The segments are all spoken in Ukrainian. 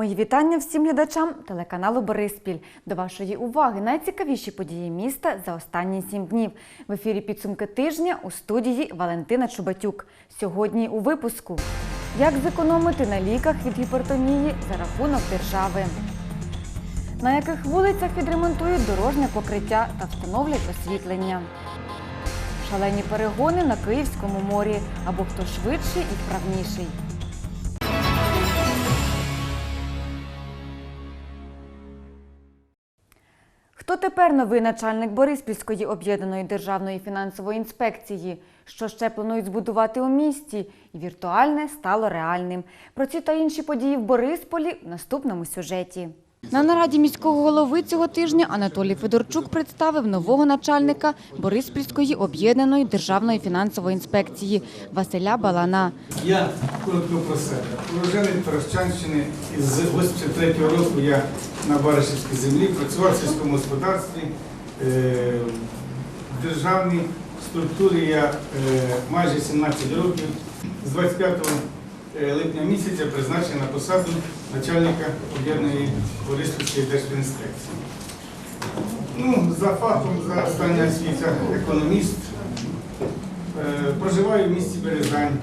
Мої вітання всім глядачам телеканалу Бориспіль. До вашої уваги найцікавіші події міста за останні сім днів. В ефірі підсумки тижня у студії Валентина Чубатюк. Сьогодні у випуску. Як зекономити на ліках від гіпертонії за рахунок держави? На яких вулицях відремонтують дорожнє покриття та встановлять освітлення? Шалені перегони на Київському морі або хто швидший і вправніший. Хто тепер новий начальник Бориспільської об'єднаної державної фінансової інспекції? Що ще планують збудувати у місті? І віртуальне стало реальним. Про ці та інші події в Борисполі в наступному сюжеті. На нараді міського голови цього тижня Анатолій Федорчук представив нового начальника Бориспільської об'єднаної державної фінансової інспекції Василя Балана. Я коротко про себе. Уроженець Таращанщини з 83-го року я на Баришівській землі працював в сільському господарстві. Е, В державній структурі я е, майже 17 років. З 25 липня місяця призначений на посаду начальника об'єднаної Бориспільської держфінінспекції. Ну, за фахом, за остання освіта економіст. Е, Проживаю в місті Березань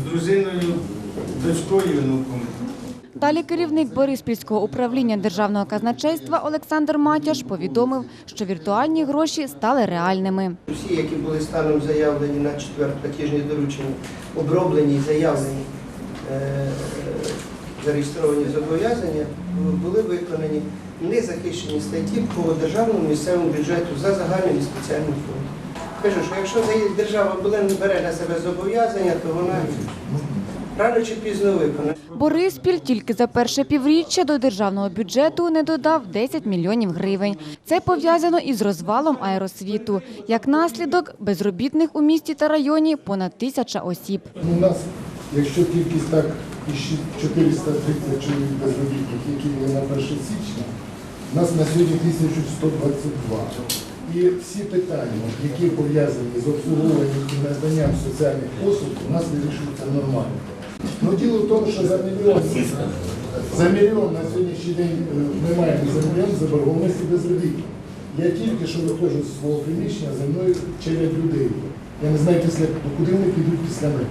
з дружиною, дочкою і онуком. Далі керівник Бориспільського управління державного казначейства Олександр Матяш повідомив, що віртуальні гроші стали реальними. Усі, які були станом заявлені на четвер платіжні доручення, оброблені і заявлені, е, зареєстровані зобов'язання, були виконані незахищені статті по державному місцевому бюджету за загальним і спеціальним фондом. Кажу, що якщо держава була не бере на себе зобов'язання, то вона рано чи пізно виконає. Бориспіль тільки за перше півріччя до державного бюджету не додав 10 мільйонів гривень. Це пов'язано із розвалом аеросвіту. Як наслідок, безробітних у місті та районі понад тисяча осіб. Ну, У нас, якщо кількість так із 430 чоловік безробітних, які були на 1 січня, у нас на сьогодні 1122. І всі питання, які пов'язані з обслуговуванням і наданням соціальних послуг, у нас вирішуються нормально. Ну, діло в тому, що за мільйон, за мільйон на сьогоднішній день е, ми маємо за мільйон заборгованості безробітних. Я тільки що виходжу з свого приміщення, за мною через людей. Я не знаю, після, куди вони підуть після мене.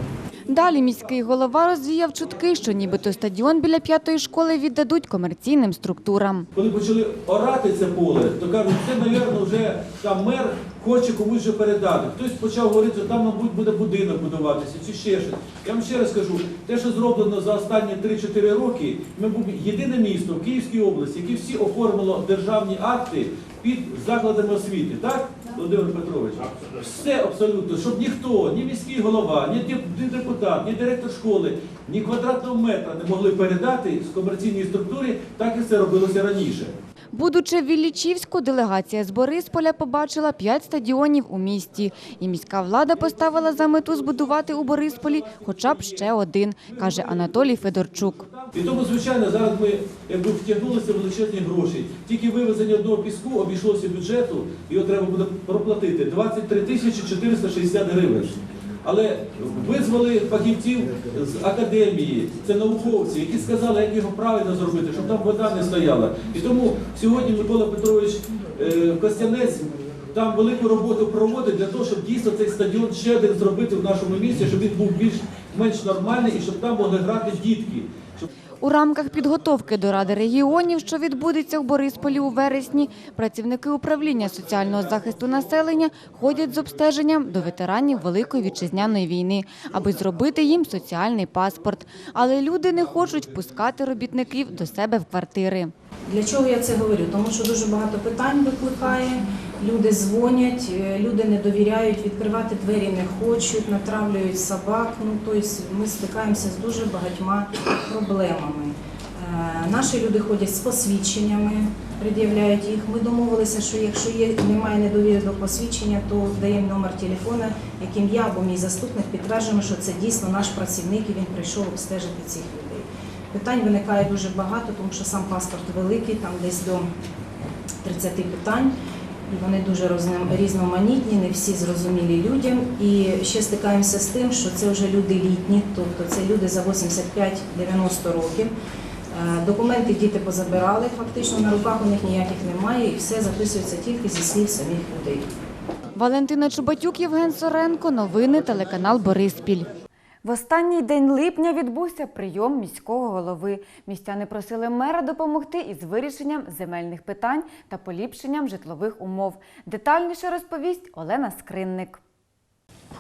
Далі міський голова розвіяв чутки, що нібито стадіон біля п'ятої школи віддадуть комерційним структурам. Коли почали орати це поле, то кажуть, це, мабуть, вже там мер хоче комусь вже передати. Хтось почав говорити, що там, мабуть, буде будинок будуватися чи ще щось. Я вам ще раз кажу, те, що зроблено за останні 3-4 роки, ми був єдине місто в Київській області, яке всі оформило державні акти під закладами освіти, так, Володимир Петрович? Все абсолютно, щоб ніхто, ні міський голова, ні деп- депутат, ні директор школи, ні квадратного метра не могли передати з комерційної структури, так і це робилося раніше. Будучи в Віллічівську, делегація з Борисполя побачила п'ять стадіонів у місті. І міська влада поставила за мету збудувати у Борисполі хоча б ще один, каже Анатолій Федорчук. І тому, звичайно, зараз ми якби втягнулися величезні гроші. Тільки вивезення одного піску обійшлося бюджету, його треба буде проплатити 23 тисячі 460 гривень. Але визвали фахівців з академії, це науковці, які сказали, як його правильно зробити, щоб там вода не стояла. І тому сьогодні Микола Петрович е, Костянець там велику роботу проводить для того, щоб дійсно цей стадіон ще один зробити в нашому місті, щоб він був більш-менш нормальний і щоб там могли грати дітки. Щоб У рамках підготовки до Ради регіонів, що відбудеться в Борисполі у вересні, працівники управління соціального захисту населення ходять з обстеженням до ветеранів Великої вітчизняної війни, аби зробити їм соціальний паспорт. Але люди не хочуть впускати робітників до себе в квартири. Для чого я це говорю? Тому що дуже багато питань викликає. Люди дзвонять, е, люди не довіряють, відкривати двері не хочуть, натравлюють собак. Ну тобто ми стикаємося з дуже багатьма проблемами. Е, Наші люди ходять з посвідченнями, пред'являють їх. Ми домовилися, що якщо є немає недовіри до посвідчення, то даємо номер телефона, яким я або мій заступник підтверджуємо, що це дійсно наш працівник і він прийшов обстежити цих людей. Питань виникає дуже багато, тому що сам паспорт великий, там десь до 30 питань. І вони дуже різноманітні, не всі зрозумілі людям. І ще стикаємося з тим, що це вже люди літні, тобто це люди за 85-90 років. Е, Документи діти позабирали, фактично на руках у них ніяких немає, і все записується тільки зі слів самих людей. Валентина Чубатюк, Євген Соренко. Новини телеканал Бориспіль. В останній день липня відбувся прийом міського голови. Містяни просили мера допомогти із вирішенням земельних питань та поліпшенням житлових умов. Детальніше розповість Олена Скринник.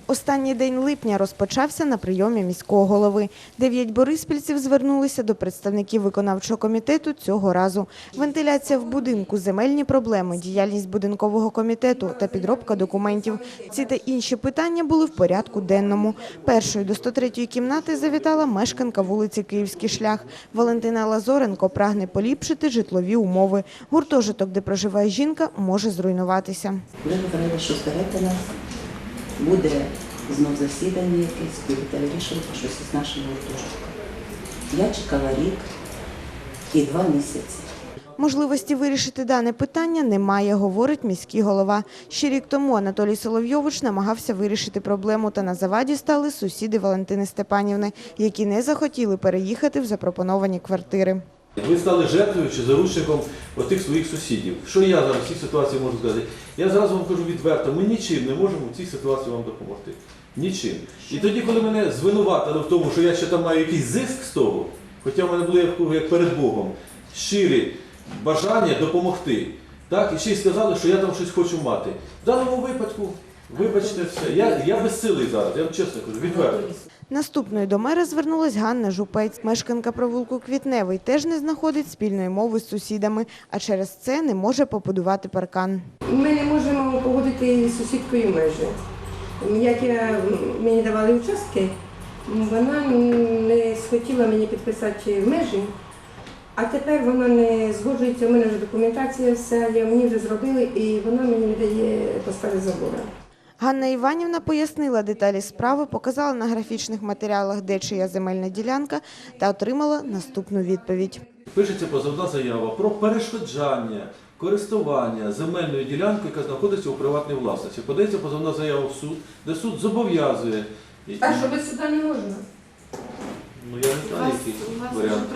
Останній день липня розпочався на прийомі міського голови. Дев'ять бориспільців звернулися до представників виконавчого комітету цього разу. Вентиляція в будинку, земельні проблеми, діяльність будинкового комітету та підробка документів. Ці та інші питання були в порядку денному. Першою до 103-ї кімнати завітала мешканка вулиці Київський шлях. Валентина Лазоренко прагне поліпшити житлові умови. Гуртожиток, де проживає жінка, може зруйнуватися. Ви говорили, що зберете нас, буде знов засідання якесь, будете вирішувати щось із нашого гуртожитку. Я чекала рік і два місяці. Можливості вирішити дане питання немає, говорить міський голова. Ще рік тому Анатолій Соловйович намагався вирішити проблему, та на заваді стали сусіди Валентини Степанівни, які не захотіли переїхати в запропоновані квартири. Ви стали жертвою чи заручником отих своїх сусідів. Що я зараз в цій ситуації можу сказати? Я зразу вам кажу відверто, ми нічим не можемо в цій ситуації вам допомогти. Нічим. І тоді, коли мене звинуватили в тому, що я ще там маю якийсь зиск з того, хоча в мене було як, як перед Богом, щирі бажання допомогти. Так, і ще й сказали, що я там щось хочу мати. В даному випадку, вибачте все, я, я безсилий зараз, я вам чесно кажу, відверто. Наступною до мера звернулась Ганна Жупець. Мешканка провулку Квітневий теж не знаходить спільної мови з сусідами, а через це не може побудувати паркан. Ми не можемо погодити з сусідкою межі. Як я, мені давали участки, вона не схотіла мені підписати межі, а тепер вона не згоджується, у мене вже документація вся, є, мені вже зробили, і вона мені не дає поставити забору. Ганна Іванівна пояснила деталі справи, показала на графічних матеріалах, де чия земельна ділянка, та отримала наступну відповідь. Пишеться позовна заява про перешкоджання користування земельною ділянкою, яка знаходиться у приватній власності. Подається позовна заява в суд, де суд зобов'язує. І- А що без сюди не можна? Ну я не знаю, який варіант.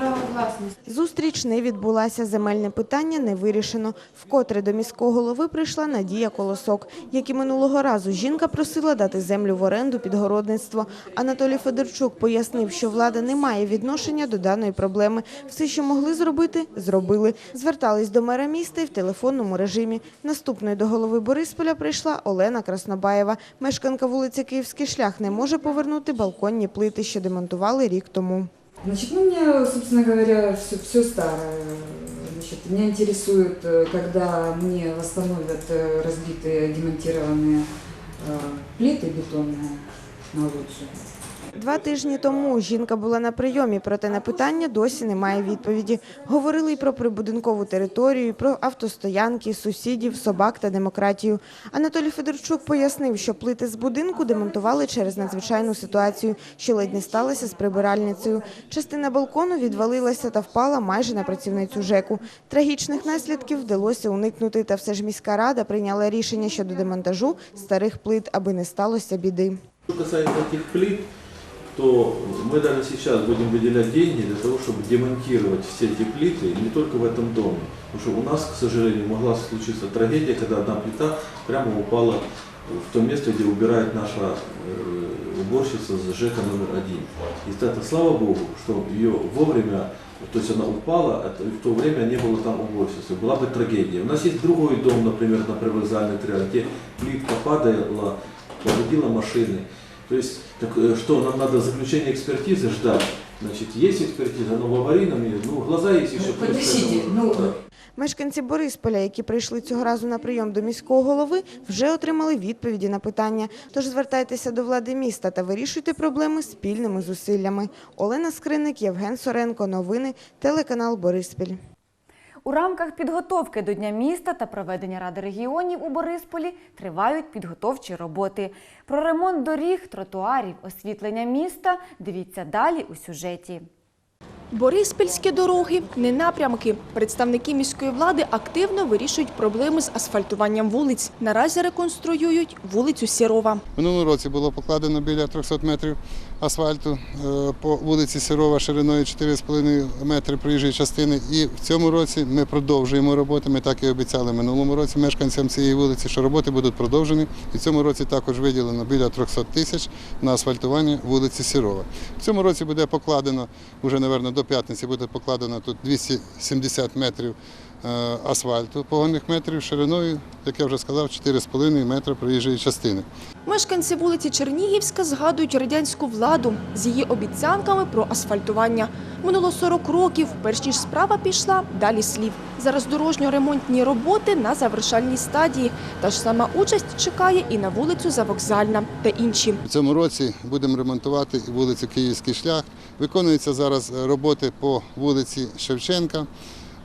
Зустріч не відбулася, земельне питання не вирішено. Вкотре до міського голови прийшла Надія Колосок. Як і минулого разу, жінка просила дати землю в оренду під городництво. Анатолій Федорчук пояснив, що влада не має відношення до даної проблеми. Все, що могли зробити, зробили. Звертались до мера міста і в телефонному режимі. Наступною до голови Борисполя прийшла Олена Краснобаєва. Мешканка вулиці Київський шлях не може повернути балконні плити, що демонтували рік тому. Значит, ну, у меня, собственно говоря, все, все старое. Значит, меня интересует, э, когда мне восстановят э, разбитые, демонтированные э, плиты бетонные на улицу. Два тижні тому жінка була на прийомі, проте на питання досі немає відповіді. Говорили й про прибудинкову територію, про автостоянки, сусідів, собак та демократію. Анатолій Федорчук пояснив, що плити з будинку демонтували через надзвичайну ситуацію, що ледь не сталося з прибиральницею. Частина балкону відвалилася та впала майже на працівницю ЖЕКу. Трагічних наслідків вдалося уникнути, та все ж міська рада прийняла рішення щодо демонтажу старих плит, аби не сталося біди. Что касается этих плит, то мы даже сейчас будем выделять деньги для того, чтобы демонтировать все эти плиты, не только в этом доме. Потому что у нас, к сожалению, могла случиться трагедия, когда одна плита прямо упала в то место, где убирает наша э, уборщица с ЖЭКа номер один. И это, слава Богу, что ее вовремя, то есть она упала, а в то время не было там уборщицы. Была бы трагедия. У нас есть другой дом, например, на привокзальной триаде, где плитка падала, повредила машины. То есть, так, э, что, нам надо заключение экспертизы ждать? Значит, есть экспертиза, но в аварийном, нет. ну, глаза есть еще. Ну, подождите, ну, Мешканці Борисполя, які прийшли цього разу на прийом до міського голови, вже отримали відповіді на питання. Тож звертайтеся до влади міста та вирішуйте проблеми спільними зусиллями. Олена Скриник, Євген Соренко. Новини. Телеканал Бориспіль. У рамках підготовки до Дня міста та проведення Ради регіонів у Борисполі тривають підготовчі роботи. Про ремонт доріг, тротуарів, освітлення міста дивіться далі у сюжеті. Бориспільські дороги не напрямки. Представники міської влади активно вирішують проблеми з асфальтуванням вулиць. Наразі реконструюють вулицю Сірова. Минулого році було покладено біля 300 метрів асфальту е, по вулиці Сирова шириною 4,5 метри проїжджої частини. І в цьому році ми продовжуємо роботи. Ми так і обіцяли минулому році мешканцям цієї вулиці, що роботи будуть продовжені. І в цьому році також виділено біля 300 тисяч на асфальтування вулиці Сирова. В цьому році буде покладено, вже, мабуть, до п'ятниці буде покладено тут 270 метрів асфальту, погонних метрів шириною, як я вже сказав, 4,5 метри проїжджої частини. Мешканці вулиці Чернігівська згадують радянську владу з її обіцянками про асфальтування. Минуло 40 років, перш ніж справа пішла, далі слів. Зараз дорожньо-ремонтні роботи на завершальній стадії. Та ж сама участь чекає і на вулицю Завокзальна та інші. У цьому році будемо ремонтувати і вулицю Київський шлях. Виконуються зараз е, роботи по вулиці Шевченка.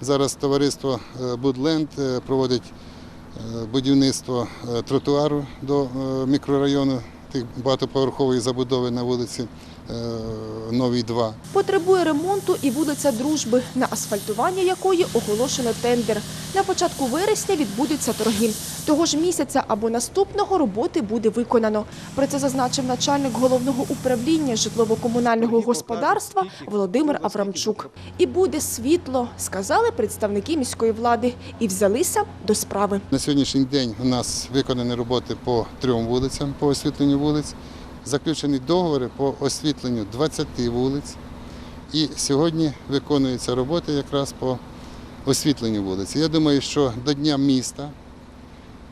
Зараз товариство е, Будленд е, проводить е, будівництво тротуару до мікрорайону тих багатоповерхової забудови на вулиці е, Новій 2. Потребує ремонту і вулиця Дружби, на асфальтування якої оголошено тендер. На початку вересня відбудуться торги. Того ж місяця або наступного роботи буде виконано. Про це зазначив начальник головного управління житлово-комунального господарства Володимир Аврамчук. І буде світло, сказали представники міської влади, і взялися до справи. На сьогоднішній день у нас виконані роботи по трьом вулицям, по освітленню вулиць, заключені договори по освітленню 20 вулиць. І сьогодні виконуються роботи якраз по освітленню вулиці. Я думаю, що до Дня міста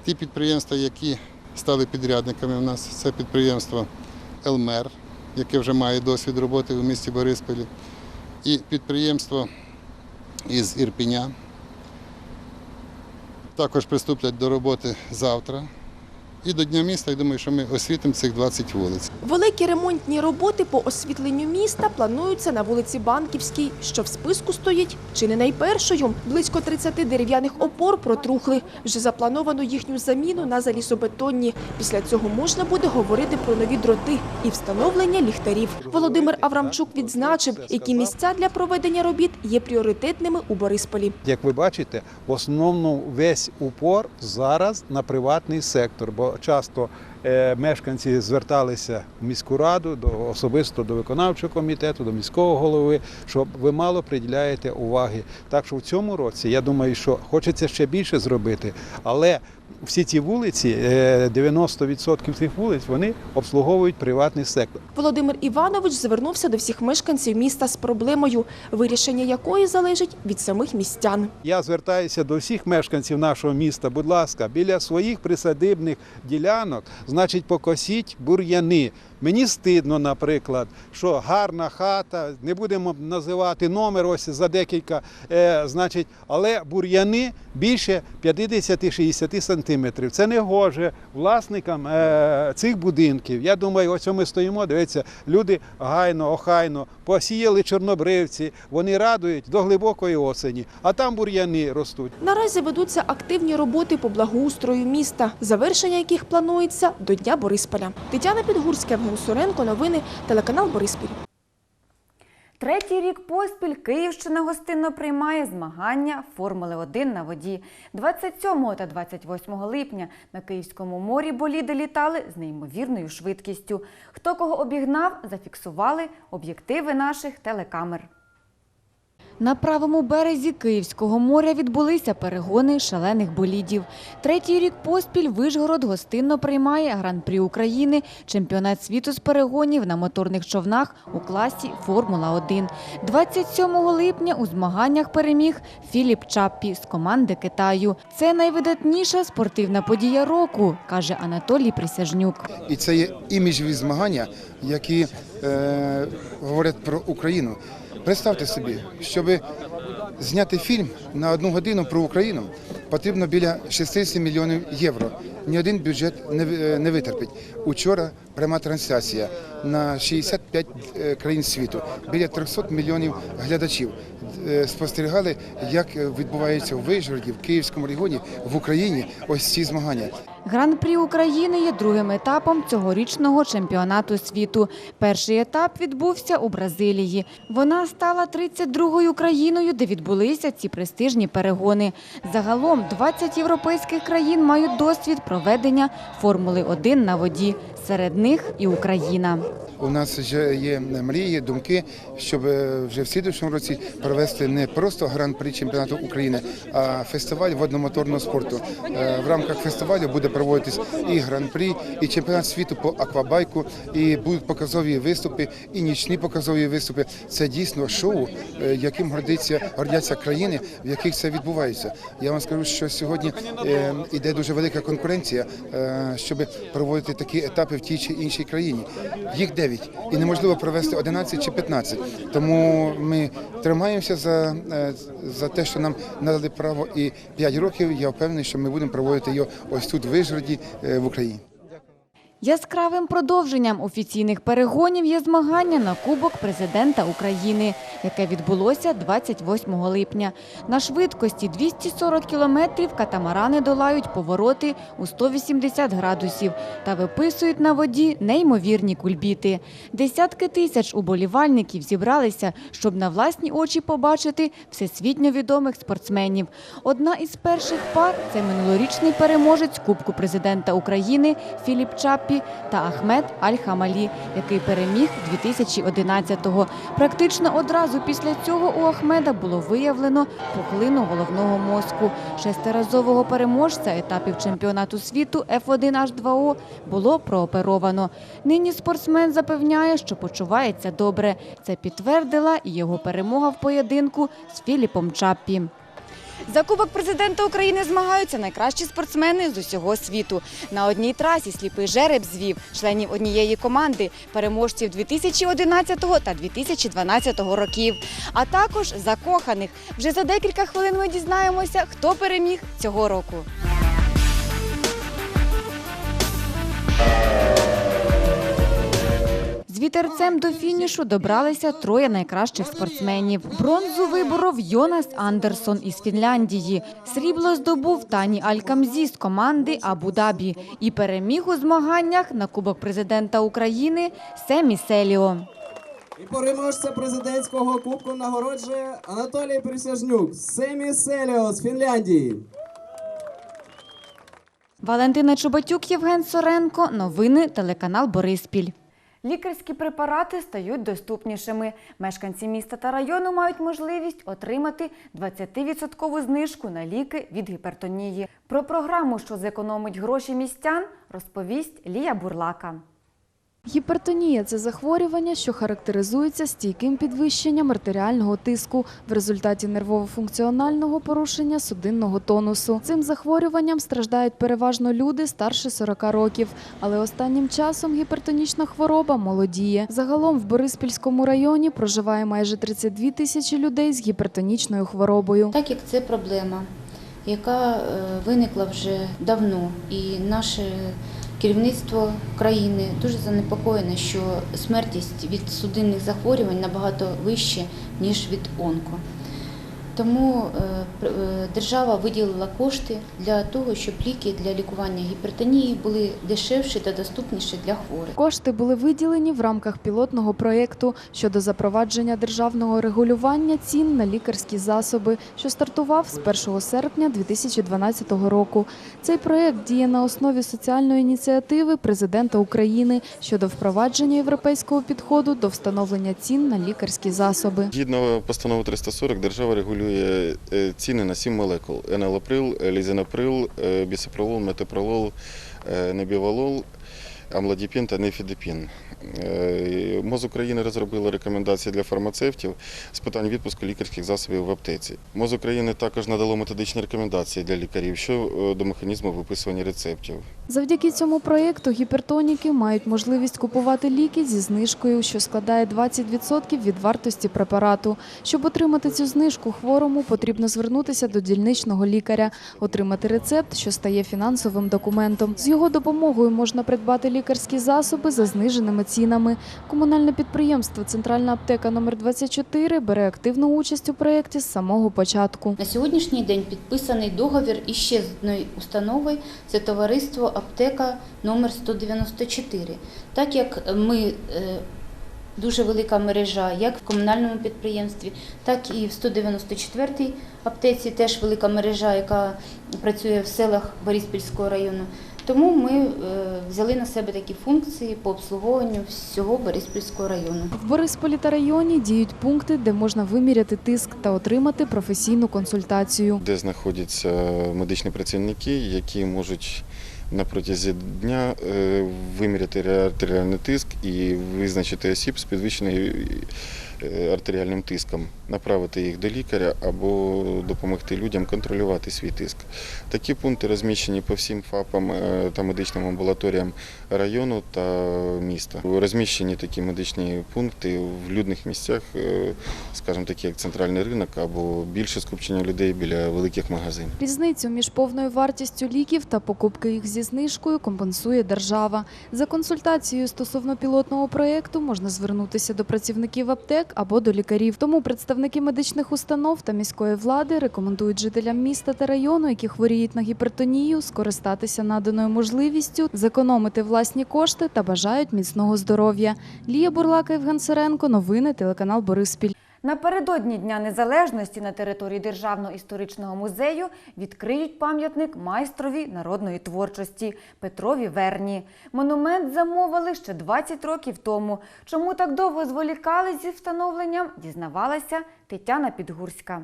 ті підприємства, які стали підрядниками у нас, це підприємство Елмер, яке вже має досвід роботи у місті Борисполі, і підприємство із Ірпіня, також приступлять до роботи завтра. І до Дня міста, я думаю, що ми освітимо цих 20 вулиць. Великі ремонтні роботи по освітленню міста плануються на вулиці Банківській, що в списку стоїть чи не найпершою. Близько 30 дерев'яних опор протрухли. Вже заплановано їхню заміну на залізобетонні. Після цього можна буде говорити про нові дроти і встановлення ліхтарів. Володимир Аврамчук відзначив, які місця для проведення робіт є пріоритетними у Борисполі. Як ви бачите, в основному весь упор зараз на приватний сектор, бо часто е, мешканці зверталися в міську раду до особисто до виконавчого комітету, до міського голови, що ви мало приділяєте уваги. Так що в цьому році я думаю, що хочеться ще більше зробити, але всі ці вулиці, е, 90% цих вулиць, вони обслуговують приватний сектор. Володимир Іванович звернувся до всіх мешканців міста з проблемою, вирішення якої залежить від самих містян. Я звертаюся до всіх мешканців нашого міста. Будь ласка, біля своїх присадибних ділянок, значить, покосіть бур'яни. Мені стидно, наприклад, що гарна хата, не будемо називати номер ось за декілька, е, значить, але бур'яни більше 50-60 сантиметрів. Це не гоже власникам е, цих будинків. Я думаю, ось ми стоїмо, дивіться, люди гайно, охайно посіяли чорнобривці, вони радують до глибокої осені, а там бур'яни ростуть. Наразі ведуться активні роботи по благоустрою міста, завершення яких планується до Дня Борисполя. Тетяна Підгурська, Євген Суренко, новини, телеканал Бориспіль. Третій рік поспіль Київщина гостинно приймає змагання Формули 1 на воді. 27 та 28 липня на Київському морі боліди літали з неймовірною швидкістю. Хто кого обігнав, зафіксували об'єктиви наших телекамер. На правому березі Київського моря відбулися перегони шалених болідів. Третій рік поспіль Вишгород гостинно приймає Гран-прі України, чемпіонат світу з перегонів на моторних човнах у класі Формула-1. 27 липня у змаганнях переміг Філіп Чаппі з команди Китаю. Це найвидатніша спортивна подія року, каже Анатолій Присяжнюк. І це є іміджові змагання, які е, говорять про Україну. Представте собі, щоб зняти фільм на одну годину про Україну, потрібно біля 60 мільйонів євро. Ні один бюджет не, не витерпить. Учора пряма трансляція на 65 е, країн світу, біля 300 мільйонів глядачів е, спостерігали, як відбувається в Вижгороді, в Київському регіоні, в Україні ось ці змагання. Гран-прі України є другим етапом цьогорічного чемпіонату світу. Перший етап відбувся у Бразилії. Вона стала 32-ю країною, де відбулися ці престижні перегони. Загалом 20 європейських країн мають досвід проведення Формули 1 на воді. Серед них і Україна. У нас вже є мрії, думки, щоб е, вже в слідчому році провести не просто гран-при чемпіонату України, а фестиваль водномоторного спорту. Е, В рамках фестивалю буде проводитись і гран-при, і чемпіонат світу по аквабайку, і будуть показові виступи, і нічні показові виступи. Це дійсно шоу, е, яким гордиться, гордяться країни, в яких це відбувається. Я вам скажу, що сьогодні е, іде дуже велика конкуренція, щоб проводити такі етапи в тій чи іншій країні. Їх 9 і неможливо провести 11 чи 15. Тому ми тримаємося за, е, за те, що нам надали право і 5 років. Я впевнений, що ми будемо проводити його ось тут в Вижгороді е, в Україні. Яскравим продовженням офіційних перегонів є змагання на Кубок президента України, яке відбулося 28 липня. На швидкості 240 кілометрів катамарани долають повороти у 180 градусів та виписують на воді неймовірні кульбіти. Десятки тисяч уболівальників зібралися, щоб на власні очі побачити всесвітньо відомих спортсменів. Одна із перших пар це минулорічний переможець Кубку президента України Філіп Чаппі та Ахмед Аль-Хамалі, який переміг 2011-го. Практично одразу після цього у Ахмеда було виявлено пухлину головного мозку. Шестиразового переможця етапів чемпіонату світу F1H2O було прооперовано. Нині спортсмен запевняє, що почувається добре. Це підтвердила і його перемога в поєдинку з Філіпом Чаппі. За Кубок президента України змагаються найкращі спортсмени з усього світу. На одній трасі сліпий жереб звів членів однієї команди, переможців 2011 та 2012 років, а також закоханих. Вже за декілька хвилин ми дізнаємося, хто переміг цього року. З вітерцем до фінішу добралися троє найкращих спортсменів. Бронзу виборов Йонас Андерсон із Фінляндії. Срібло здобув Тані Алькамзі з команди Абу-Дабі і переміг у змаганнях на Кубок президента України Семі Селіо. І переможця президентського кубку нагороджує Анатолій Присяжнюк, Семі Селіо з Фінляндії. Валентина Чубатюк, Євген Соренко. Новини телеканал Бориспіль. Лікарські препарати стають доступнішими. Мешканці міста та району мають можливість отримати 20% знижку на ліки від гіпертонії. Про програму, що зекономить гроші містян, розповість Лія Бурлака. Гіпертонія це захворювання, що характеризується стійким підвищенням артеріального тиску в результаті нервово-функціонального порушення судинного тонусу. Цим захворюванням страждають переважно люди старше 40 років, але останнім часом гіпертонічна хвороба молодіє. Загалом в Бориспільському районі проживає майже 32 тисячі людей з гіпертонічною хворобою. Так як це проблема, яка е, виникла вже давно, і наше керівництво країни дуже занепокоєне, що смертність від судинних захворювань набагато вища, ніж від онко. Тому е, е, держава виділила кошти для того, щоб ліки для лікування гіпертонії були дешевші та доступніші для хворих. Кошти були виділені в рамках пілотного проєкту щодо запровадження державного регулювання цін на лікарські засоби, що стартував з 1 серпня 2012 року. Цей проєкт діє на основі соціальної ініціативи президента України щодо впровадження європейського підходу до встановлення цін на лікарські засоби. Згідно постанови 340, держава регулює е, ціни на сім молекул: енелаприл, лізинаприл, е, бісопролол, метопролол, е, небівалол, амлодіпін та нефідепін. Е, МОЗ України розробило рекомендації для фармацевтів з питань відпуску лікарських засобів в аптеці. МОЗ України також надало методичні рекомендації для лікарів щодо механізму виписування рецептів. Завдяки цьому проєкту гіпертоніки мають можливість купувати ліки зі знижкою, що складає 20% від вартості препарату. Щоб отримати цю знижку хворому, потрібно звернутися до дільничного лікаря, отримати рецепт, що стає фінансовим документом. З його допомогою можна придбати лікарські засоби за зниженими цінами. Комунальне підприємство Центральна аптека номер 24 бере активну участь у проєкті з самого початку. На сьогоднішній день підписаний договір із ще з одною установою це товариство аптека номер 194. Так як ми е, дуже велика мережа, як в комунальному підприємстві, так і в 194-й аптеці теж велика мережа, яка працює в селах Бориспільського району. Тому ми е, взяли на себе такі функції по обслуговуванню всього Бориспільського району. В Борисполі та районі діють пункти, де можна виміряти тиск та отримати професійну консультацію. де знаходяться медичні працівники, які можуть на протязі дня е, виміряти артеріальний тиск і визначити осіб з підвищеним е, артеріальним тиском, направити їх до лікаря або допомогти людям контролювати свій тиск. Такі пункти розміщені по всім ФАПам е, та медичним амбулаторіям району та міста. Розміщені такі медичні пункти в людних місцях, е, скажімо такі як центральний ринок або більше скупчення людей біля великих магазинів. Різницю між повною вартістю ліків та покупки їх зі знижкою компенсує держава. За консультацією стосовно пілотного проєкту можна звернутися до працівників аптек або до лікарів. Тому представники медичних установ та міської влади рекомендують жителям міста та району, які хворіють на гіпертонію, скористатися наданою можливістю, зекономити власні кошти та бажають міцного здоров'я. Лія Бурлака, Євген Сиренко, новини телеканал Бориспіль. Напередодні Дня Незалежності на території Державного історичного музею відкриють пам'ятник майстрові народної творчості Петрові Верні. Монумент замовили ще 20 років тому. Чому так довго зволікали зі встановленням, дізнавалася Тетяна Підгурська.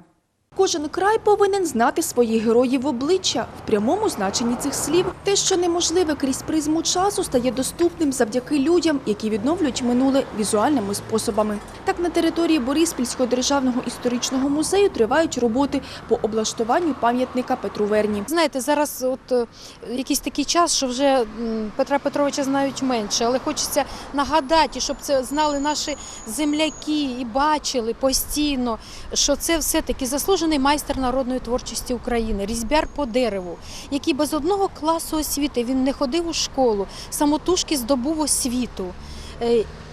Кожен край повинен знати своїх героїв обличчя в прямому значенні цих слів. Те, що неможливе крізь призму часу, стає доступним завдяки людям, які відновлюють минуле візуальними способами. Так на території Бориспільського державного історичного музею тривають роботи по облаштуванню пам'ятника Петру Верні. Знаєте, зараз от е, якийсь такий час, що вже Петра Петровича знають менше, але хочеться нагадати, щоб це знали наші земляки і бачили постійно, що це все-таки заслужений майстер народної творчості України, різьбяр по дереву, який без одного класу освіти він не ходив у школу, самотужки здобув освіту.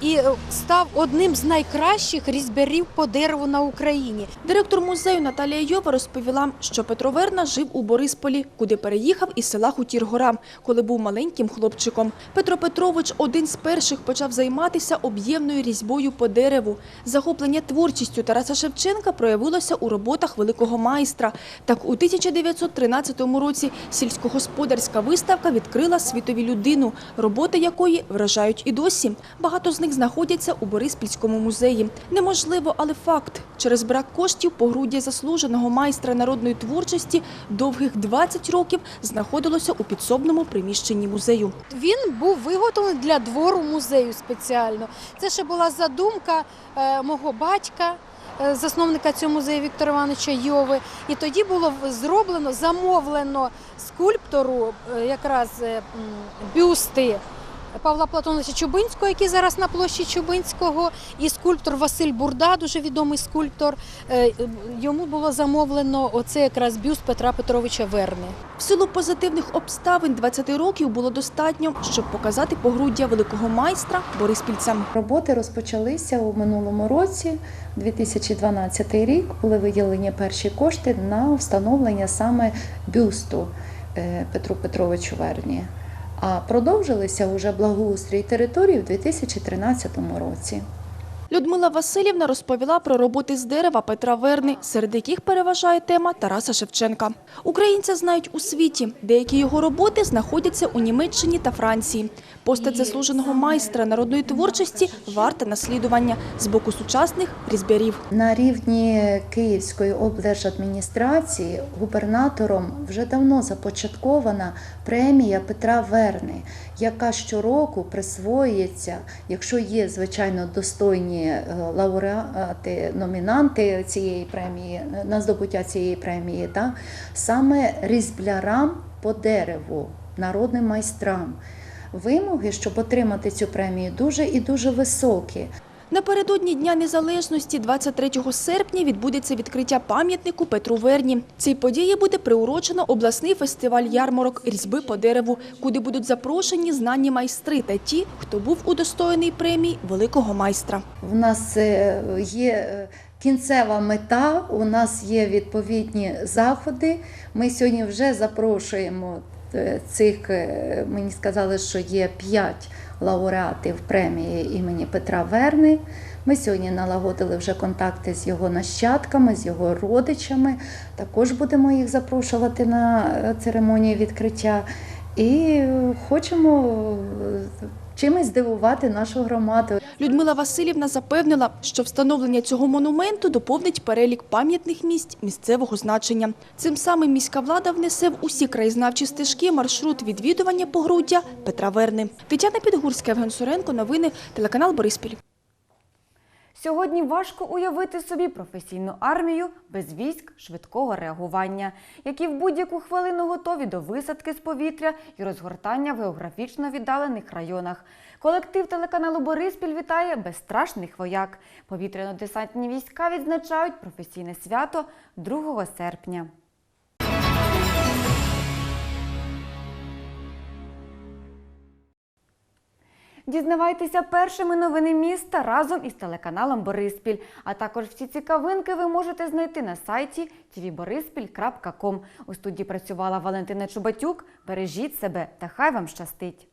І е, став одним з найкращих різьбярів по дереву на Україні. Директор музею Наталія Йова розповіла, що Петро Верна жив у Борисполі, куди переїхав із села Хутір-Гора, коли був маленьким хлопчиком. Петро Петрович один з перших почав займатися об'ємною різьбою по дереву. Захоплення творчістю Тараса Шевченка проявилося у роботах великого майстра. Так у 1913 році сільськогосподарська виставка відкрила світові людину, роботи якої вражають і досі. Багато з них знаходяться у Бориспільському музеї. Неможливо, але факт. Через брак коштів погруддя заслуженого майстра народної творчості довгих 20 років знаходилося у підсобному приміщенні музею. Він був виготовлений для двору музею спеціально. Це ще була задумка е, мого батька. е, Засновника цього музею Віктора Івановича Йови, і тоді було зроблено, замовлено скульптору е, якраз бюсти Павла Платоновича Чубинського, який зараз на площі Чубинського, і скульптор Василь Бурда, дуже відомий скульптор. Е, Йому було замовлено оце якраз бюст Петра Петровича Верни. В силу позитивних обставин 20 років було достатньо, щоб показати погруддя великого майстра бориспільцям. Роботи розпочалися у минулому році, 2012 рік, були виділені перші кошти на встановлення саме бюсту е, Петру Петровичу Верні. А продовжилися уже благоустрій території в 2013 році. Людмила Васильівна розповіла про роботи з дерева Петра Верни, серед яких переважає тема Тараса Шевченка. Українця знають у світі. Деякі його роботи знаходяться у Німеччині та Франції. Постать заслуженого майстра народної творчості варта наслідування з боку сучасних різьбярів. На рівні Київської облдержадміністрації губернатором вже давно започаткована премія Петра Верни, яка щороку присвоюється, якщо є звичайно достойні е, лауреати, номінанти цієї премії на здобуття цієї премії, та саме різблярам по дереву, народним майстрам. Вимоги, щоб отримати цю премію, дуже і дуже високі. Напередодні Дня Незалежності, 23 серпня, відбудеться відкриття пам'ятнику Петру Верні. Цій події буде приурочено обласний фестиваль ярмарок різьби по дереву, куди будуть запрошені знані майстри та ті, хто був удостоєний премії великого майстра. В нас е, є е, кінцева мета, у нас є відповідні заходи. Ми сьогодні вже запрошуємо цих, е, мені сказали, що є п'ять лауреатів премії імені Петра Верни. Ми сьогодні налагодили вже контакти з його нащадками, з його родичами. Також будемо їх запрошувати на церемонії церемонію відкриття. І е, хочемо е, чимось здивувати нашу громаду. Людмила Васильівна запевнила, що встановлення цього монументу доповнить перелік пам'ятних місць місцевого значення. Цим самим міська влада внесе в усі краєзнавчі стежки маршрут відвідування погруддя Петра Верни. Тетяна Підгурська, Євген Суренко. Новини телеканал Бориспіль. Сьогодні важко уявити собі професійну армію без військ швидкого реагування, які в будь-яку хвилину готові до висадки з повітря і розгортання в географічно віддалених районах. Колектив телеканалу Бориспіль вітає безстрашних вояк. Повітряно-десантні війська відзначають професійне свято 2 серпня. Дізнавайтеся першими новини міста разом із телеканалом Бориспіль. А також всі цікавинки ви можете знайти на сайті tvborispіль.com. У студії працювала Валентина Чубатюк. Бережіть себе та хай вам щастить!